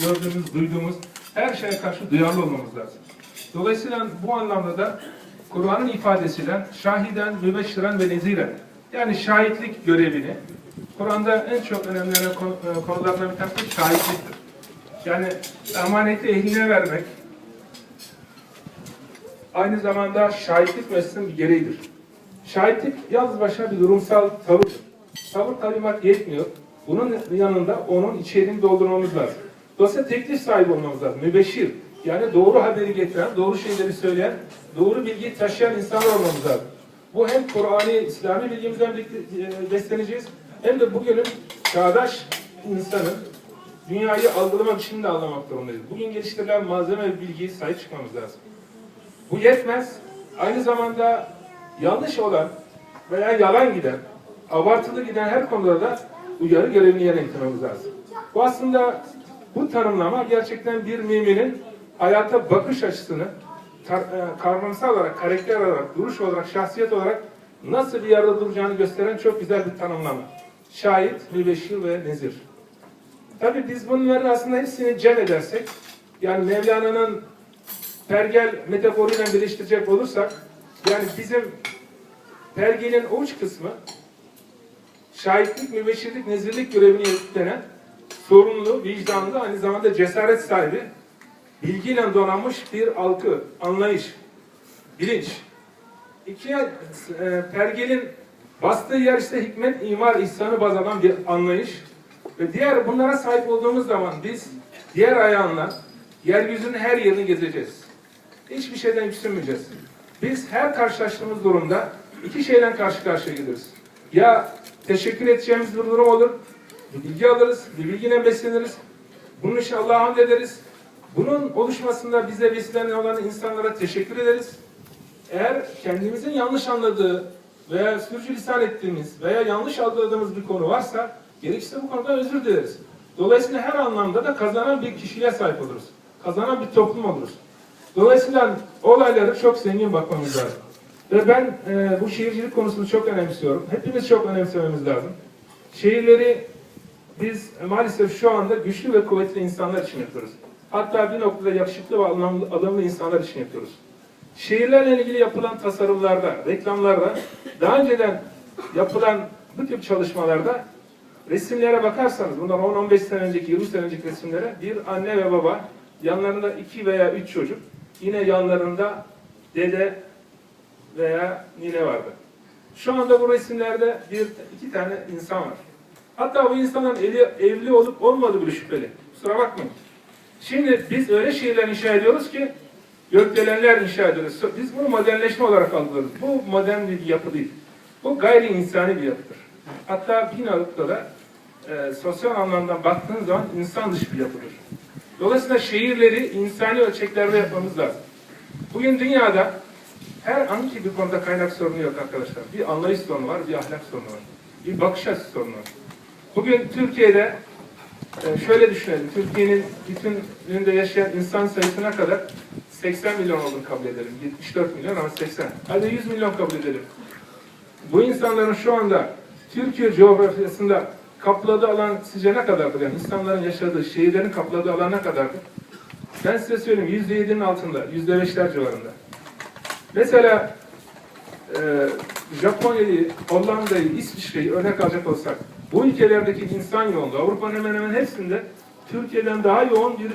gördüğümüz, duyduğumuz her şeye karşı duyarlı olmamız lazım. Dolayısıyla bu anlamda da Kur'an'ın ifadesiyle şahiden, mübeşşiren ve neziren yani şahitlik görevini Kur'an'da en çok konu- e, konulardan bir tanesi şahitliktir. Yani emaneti ehline vermek aynı zamanda şahitlik mesleğinin bir gereğidir. Şahitlik yalnız başına bir durumsal tavırdır. Tavır talimat yetmiyor. Bunun yanında onun içeriğini doldurmamız lazım. Dolayısıyla teklif sahibi olmamız lazım. Mübeşşir. Yani doğru haberi getiren, doğru şeyleri söyleyen, doğru bilgiyi taşıyan insanlar olmamız lazım. Bu hem Kur'an'ı, İslami bilgimizden e, besleneceğiz, hem de bugünün çağdaş insanın dünyayı algılama biçimini de anlamak durumundayız. Bugün geliştirilen malzeme ve bilgiye sahip çıkmamız lazım. Bu yetmez. Aynı zamanda yanlış olan veya yalan giden, abartılı giden her konuda da uyarı görevini yerine getirmemiz lazım. Bu aslında bu tanımlama gerçekten bir müminin hayata bakış açısını tar- e, kavramsal olarak, karakter olarak, duruş olarak, şahsiyet olarak nasıl bir yerde duracağını gösteren çok güzel bir tanımlama. Şahit, mübeşşir ve nezir. Tabii biz bunların aslında hepsini cem edersek, yani Mevlana'nın pergel metaforuyla birleştirecek olursak, yani bizim pergelin uç kısmı, şahitlik, mübeşirlik, nezirlik görevini yüklenen, sorumlu, vicdanlı, aynı zamanda cesaret sahibi, bilgiyle donanmış bir algı, anlayış, bilinç. İkiye, e, pergelin bastığı yer işte hikmet, imar, ihsanı baz alan bir anlayış. Ve diğer bunlara sahip olduğumuz zaman biz diğer ayağınla yeryüzünün her yerini gezeceğiz. Hiçbir şeyden yüksünmeyeceğiz. Biz her karşılaştığımız durumda iki şeyden karşı karşıya geliriz. Ya teşekkür edeceğimiz bir durum olur, bir bilgi alırız, bir bilgiyle besleniriz. Bunun için Allah'a hamd ederiz. Bunun oluşmasında bize vesile olan insanlara teşekkür ederiz. Eğer kendimizin yanlış anladığı veya sürçülisan ettiğimiz veya yanlış algıladığımız bir konu varsa gerekirse bu konuda özür dileriz. Dolayısıyla her anlamda da kazanan bir kişiliğe sahip oluruz. Kazanan bir toplum oluruz. Dolayısıyla olaylara çok zengin bakmamız lazım. Ve ben e, bu şehircilik konusunu çok önemsiyorum. Hepimiz çok önemsememiz lazım. Şehirleri biz maalesef şu anda güçlü ve kuvvetli insanlar için yapıyoruz. Hatta bir noktada yakışıklı ve anlamlı, adamlı insanlar için yapıyoruz. Şehirlerle ilgili yapılan tasarımlarda, reklamlarda, daha önceden yapılan bu tip çalışmalarda resimlere bakarsanız, bunlar 10-15 sene önceki, 20 sene önceki resimlere bir anne ve baba, yanlarında iki veya üç çocuk, yine yanlarında dede veya nine vardı. Şu anda bu resimlerde bir, iki tane insan var. Hatta bu insanların eli, evli olup olmadığı bile şüpheli. Kusura bakmayın. Şimdi biz öyle şehirler inşa ediyoruz ki gökdelenler inşa ediyoruz. Biz bunu modernleşme olarak algılıyoruz. Bu modern bir yapı değil. Bu gayri insani bir yapıdır. Hatta bir noktada e, sosyal anlamda baktığınız zaman insan dışı bir yapıdır. Dolayısıyla şehirleri insani ölçeklerde yapmamız lazım. Bugün dünyada herhangi bir konuda kaynak sorunu yok arkadaşlar. Bir anlayış sorunu var, bir ahlak sorunu var. Bir bakış açısı sorunu var. Bugün Türkiye'de e, şöyle düşünelim. Türkiye'nin bütünlüğünde yaşayan insan sayısına kadar 80 milyon olduğunu kabul edelim. 74 milyon ama 80. Hadi 100 milyon kabul edelim. Bu insanların şu anda Türkiye coğrafyasında kapladığı alan sizce ne kadardır? Yani insanların yaşadığı, şehirlerin kapladığı alan ne kadardır? Ben size söyleyeyim yüzde yedinin altında, yüzde beşler civarında. Mesela e, Japonya'yı, Hollanda'yı, İsviçre'yi örnek alacak olsak, bu ülkelerdeki insan yoğunluğu Avrupa'nın hemen hemen hepsinde Türkiye'den daha yoğun bir